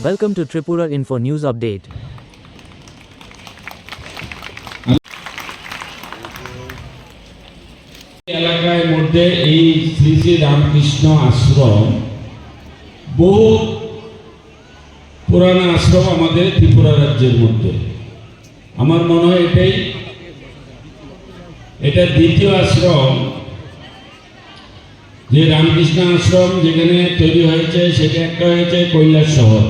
Welcome to Tripura Info News Update. এলাকার মধ্যে এই শ্রী শ্রী রামকৃষ্ণ আশ্রম, বহু পুরানো আশ্রম আমাদের ত্রিপুরা রাজ্যের মধ্যে আমার মনে হয় এটাই, এটা দ্বিতীয় আশ্রম যে রামকৃষ্ণ আশ্রম যেখানে তৈরি হয়েছে, সেটা একটা হয়েছে কৈলাস শহর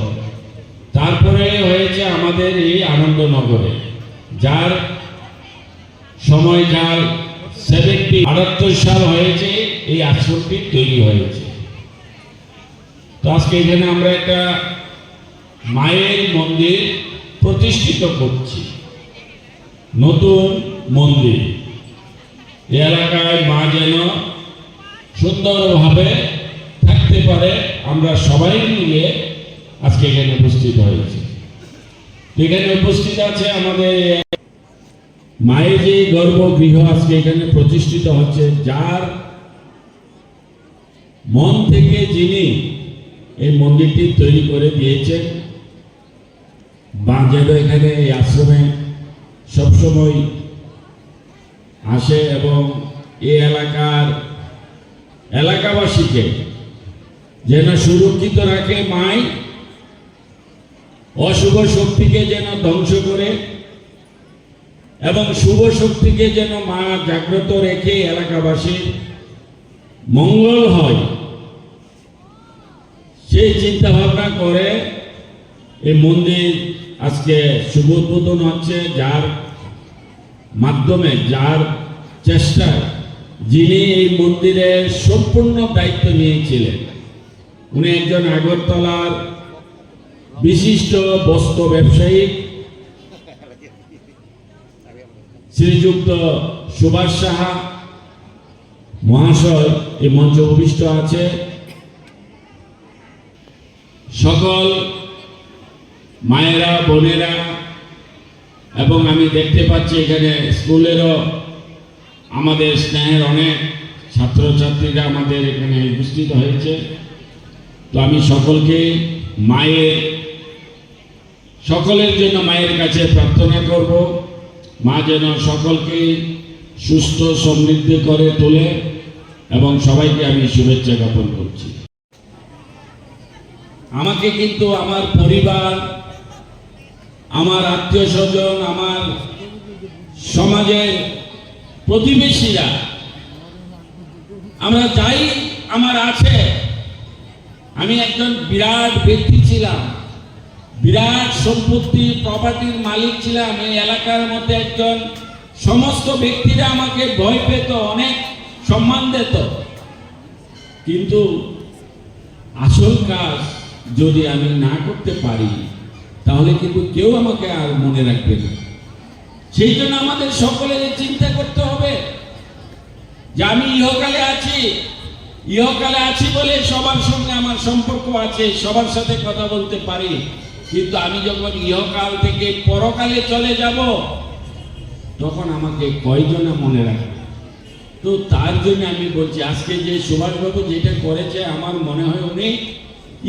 তারপরে হয়েছে আমাদের এই আনন্দনগরে, যার সময়কাল সেভেন্টি আটাত্তর সাল হয়েছে, এই আশ্রমটি তৈরি হয়েছে। তো আজকে এখানে আমরা একটা মায়ের মন্দির প্রতিষ্ঠিত করছি। নতুন মন্দির। এলাকায় মা যেন সুন্দরভাবে থাকতে পারে, আমরা সবাই মিলে আজকে এখানে উপস্থিত হয়েছি। এখানে উপস্থিত আছে আমাদের মায়ের যে গর্ভগৃহ আজকে এখানে প্রতিষ্ঠিত হচ্ছে, যার মন থেকে যিনি এই মন্দিরটি তৈরি করে দিয়েছেন বা যেন এখানে এই আশ্রমে সবসময় আসে এবং এই এলাকার এলাকাবাসীকে যেন সুরক্ষিত রাখে মাই অশুভ শক্তিকে যেন ধ্বংস করে এবং শুভ শক্তিকে যেন মা জাগ্রত রেখে এলাকাবাসীর মঙ্গল হয়। সেই চিন্তা ভাবনা করে এই মন্দির আজকে শুভ উদ্বোধন হচ্ছে, যার মাধ্যমে, যার চেষ্টায় যিনি এই মন্দিরের সম্পূর্ণ দায়িত্ব নিয়েছিলেন। উনি একজন আগরতলার বিশিষ্ট বস্ত্র ব্যবসায়ী শ্রীযুক্ত সুভাষ সাহা, মহাশয় এই মঞ্চে উপবিষ্ট আছে। সকল মায়েরা, বোনেরা, এবং আমি দেখতে পাচ্ছি এখানে স্কুলেরও আমাদের স্নেহের অনেক ছাত্রছাত্রীরা আমাদের এখানে উপস্থিত হয়েছে। তো আমি সকলকে মায়ের সকলের জন্য মায়ের কাছে প্রার্থনা করব। মা যেন সকলকে সুস্থ, সমৃদ্ধ করে তোলে এবং সবাইকে আমি শুভেচ্ছা জ্ঞাপন করছি। আমাকে কিন্তু আমার পরিবার, আমার আত্মীয় স্বজন, আমার সমাজের প্রতিবেশীরা, আমরা যাই আমার আছে। আমি একজন বিরাট ব্যক্তি ছিলাম। বিরাট সম্পত্তি প্রপার্টির মালিক ছিলাম। এই এলাকার মধ্যে একজন সমস্ত ব্যক্তিরা আমাকে ভয় পেত, অনেক সম্মান দিত। কিন্তু আসল কাজ যদি আমি না করতে পারি, তাহলে কিন্তু কেউ আমাকে আর মনে রাখবে না। সেই জন্য আমাদের সকলের চিন্তা করতে হবে যে আমি ইহকালে আছি। ইহকালে আছি বলে সবার সঙ্গে আমার সম্পর্ক আছে, সবার সাথে কথা বলতে পারি। কিন্তু আমি যখন ইহকাল থেকে পরকালে চলে যাব, তখন আমাকে কয়জনে মনে রাখবে? তো তার জন্য আমি বলছি, আজকে যে সুভাষবাবু যেটা করেছে, আমার মনে হয় উনি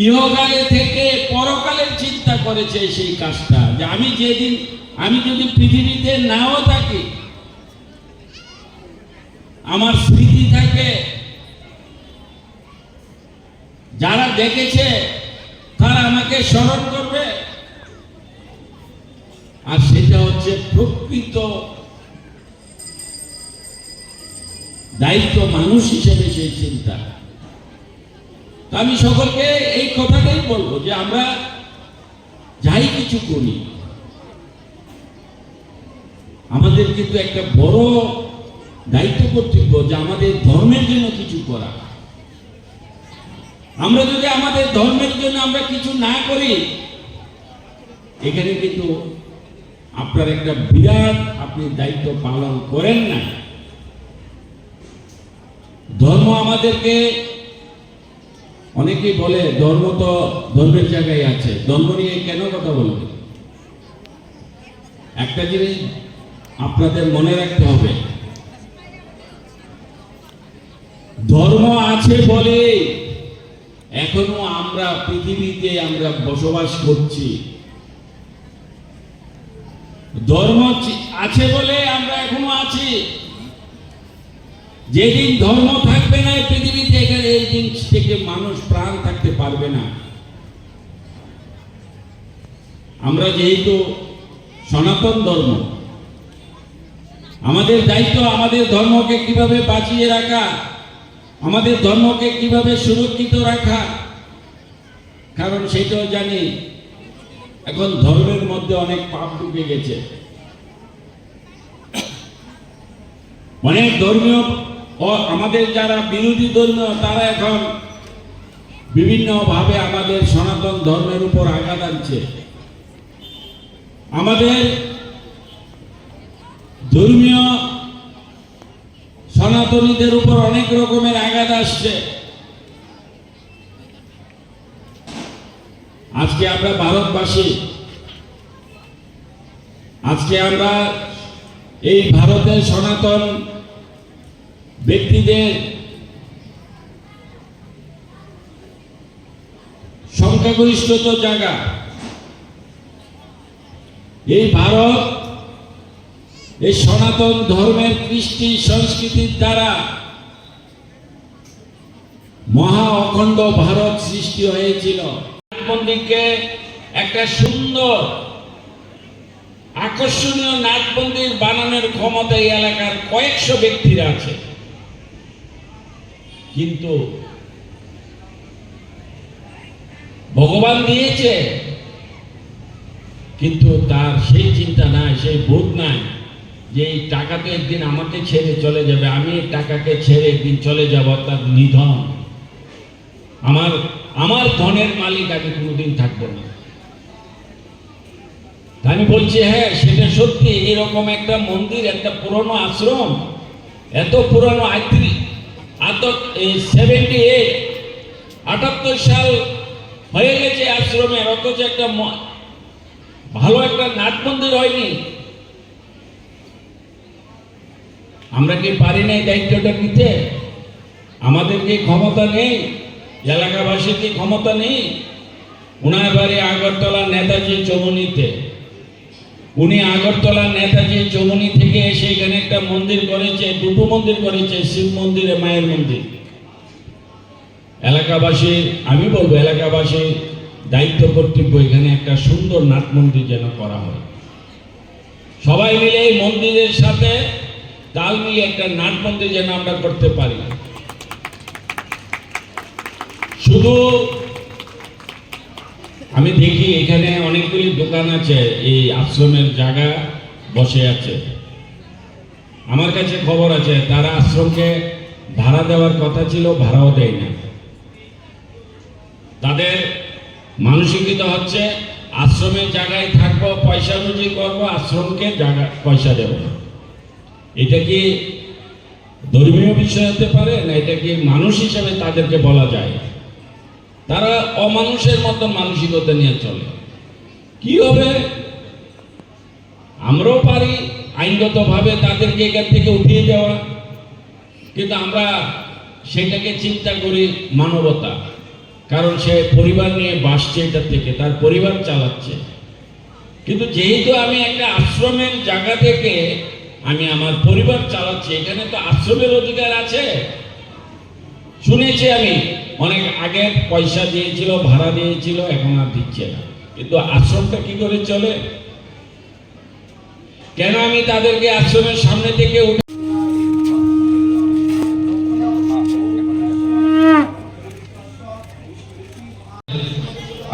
ইহকালে থেকে পরকালের চিন্তা করেছে সেই কাজটা। যে আমি যেদিন, আমি যদি পৃথিবীতে নাও থাকি, আমার স্মৃতি থাকে, যারা দেখেছে আমাকে স্মরণ করবে। আর সেটা হচ্ছে প্রকৃত দায়িত্ব মানুষ হিসেবে সেই চিন্তা। আমি সকলকে এই কথাটাই বলব যে আমরা যাই কিছু করি, আমাদের কিন্তু একটা বড় দায়িত্ব কর্তব্য যে আমাদের ধর্মের জন্য কিছু করা। আমরা যদি আমাদের ধর্মের জন্য আমরা কিছু না করি, এখানে কিন্তু আপনার একটা বিরাট আপনি দায়িত্ব পালন করেন না। ধর্ম আমাদেরকে অনেকেই বলে, ধর্ম তো ধর্মের জায়গায় আছে। ধর্ম নিয়ে কেন কথা বলবে? একটা জিনিস আপনাদের মনে রাখতে হবে। ধর্ম আছে বলে এখনও আমরা পৃথিবীতে আমরা বসবাস করছি। ধর্ম আছে বলে আমরা এখনও আছি। যেদিন ধর্ম থাকবে না পৃথিবীতে, এখানে এই দিন থেকে মানুষ প্রাণ থাকতে পারবে না। আমরা যেহেতু সনাতন ধর্ম, আমাদের দায়িত্ব আমাদের ধর্মকে কীভাবে বাঁচিয়ে রাখা, আমাদের ধর্মকে কীভাবে সুরক্ষিত রাখা কারণ সেটাও জানি, এখন ধর্মের মধ্যে অনেক পাপ ঢুকে গেছে। অনেক ধর্মীয় আমাদের যারা বিরোধী ধর্মীয়, তারা এখন বিভিন্নভাবে আমাদের সনাতন ধর্মের উপর আঘাত আনছে। আমাদের ধর্মীয় সনাতনীদের উপর অনেক রকমের আঘাত আসছে। আজকে আমরা ভারতবাসী। আজকে আমরা এই ভারতের সনাতন ব্যক্তিদের সংখ্যাগরিষ্ঠত জায়গা। এই ভারত এই সনাতন ধর্মের কৃষ্টি সংস্কৃতির দ্বারা মহা অখণ্ড ভারত সৃষ্টি হয়েছিল। মন্দিরকে একটা সুন্দর আকর্ষণীয় নাট মন্দির বানানোর ক্ষমতা এই এলাকার কয়েকশো ব্যক্তির আছে। কিন্তু ভগবান দিয়েছে, কিন্তু তার সেই চিন্তা নাই, সেই বোধ নাই যে এই টাকাতে একদিন আমাকে ছেড়ে চলে যাবে, আমি টাকাকে ছেড়ে একদিন চলে যাব, অর্থাৎ নিধন। আমার আমার ধনের মালিক আমি কোনোদিন থাকব না। আমি বলছি হ্যাঁ সেটা সত্যি, এরকম একটা মন্দির, একটা পুরনো আশ্রম, এত পুরনো সেভেন্টি এইট আটাত্তর সাল হয়ে গেছে আশ্রমের অথচ একটা ভালো একটা নাট মন্দির হয়নি। আমরা কি পারি না এই দায়িত্বটা নিতে? আমাদের কি ক্ষমতা নেই? এলাকাবাসীর কি ক্ষমতা নেই? ওনার বাড়ি আগরতলা নেতাজি চমুনিতে। উনি আগরতলা নেতাজি চমুনি থেকে এসে এখানে একটা মন্দির করেছে, দুটো মন্দির করেছে, শিব মন্দিরে মায়ের মন্দির। এলাকাবাসী আমি বলব এলাকাবাসীর দায়িত্ব, কর্তব্য এখানে একটা সুন্দর নাট মন্দির যেন করা হয়। সবাই মিলে এই মন্দিরের সাথে তাল মিলিয়ে একটা নাট মন্দির যেন আমরা করতে পারি। শুধু আমি দেখি এখানে অনেকগুলি দোকান আছে, এই আশ্রমের জায়গা বসে আছে। আমার কাছে খবর আছে, তারা আশ্রমকে ভাড়া দেওয়ার কথা ছিল, ভাড়াও দেয় না তাদের মানসিকতা হচ্ছে, আশ্রমের জায়গায় থাকব, পয়সা অনুযায়ী করব, আশ্রমকে জায়গা, পয়সা দেব এটা কি ধর্মীয় বিষয় হতে পারে, না এটা কি মানুষ হিসেবে তাদেরকে বলা যায়? তারা অমানুষের মতন মানসিকতা নিয়ে চলে। কি হবে? আমরাও পারি আইনগতভাবে তাদেরকে এখান থেকে উঠিয়ে দেওয়া। কিন্তু আমরা সেটাকে চিন্তা করি মানবতা। কারণ সে পরিবার নিয়ে বাসছে এটার থেকে, তার পরিবার চালাচ্ছে। কিন্তু যেহেতু আমি একটা আশ্রমের জায়গা থেকে আমি আমার পরিবার চালাচ্ছি, এখানে তো আশ্রমের অধিকার আছে। শুনেছি আমি অনেক আগে পয়সা দিয়েছিল, ভাড়া দিয়েছিল, এখন আর দিচ্ছে না। কিন্তু আশ্রমটা কি করে চলে? কেন আমি তাদেরকে আশ্রমের সামনে থেকে উঠে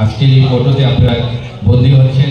আজকের এই ফটোতে আপনারা বন্দী হচ্ছেন।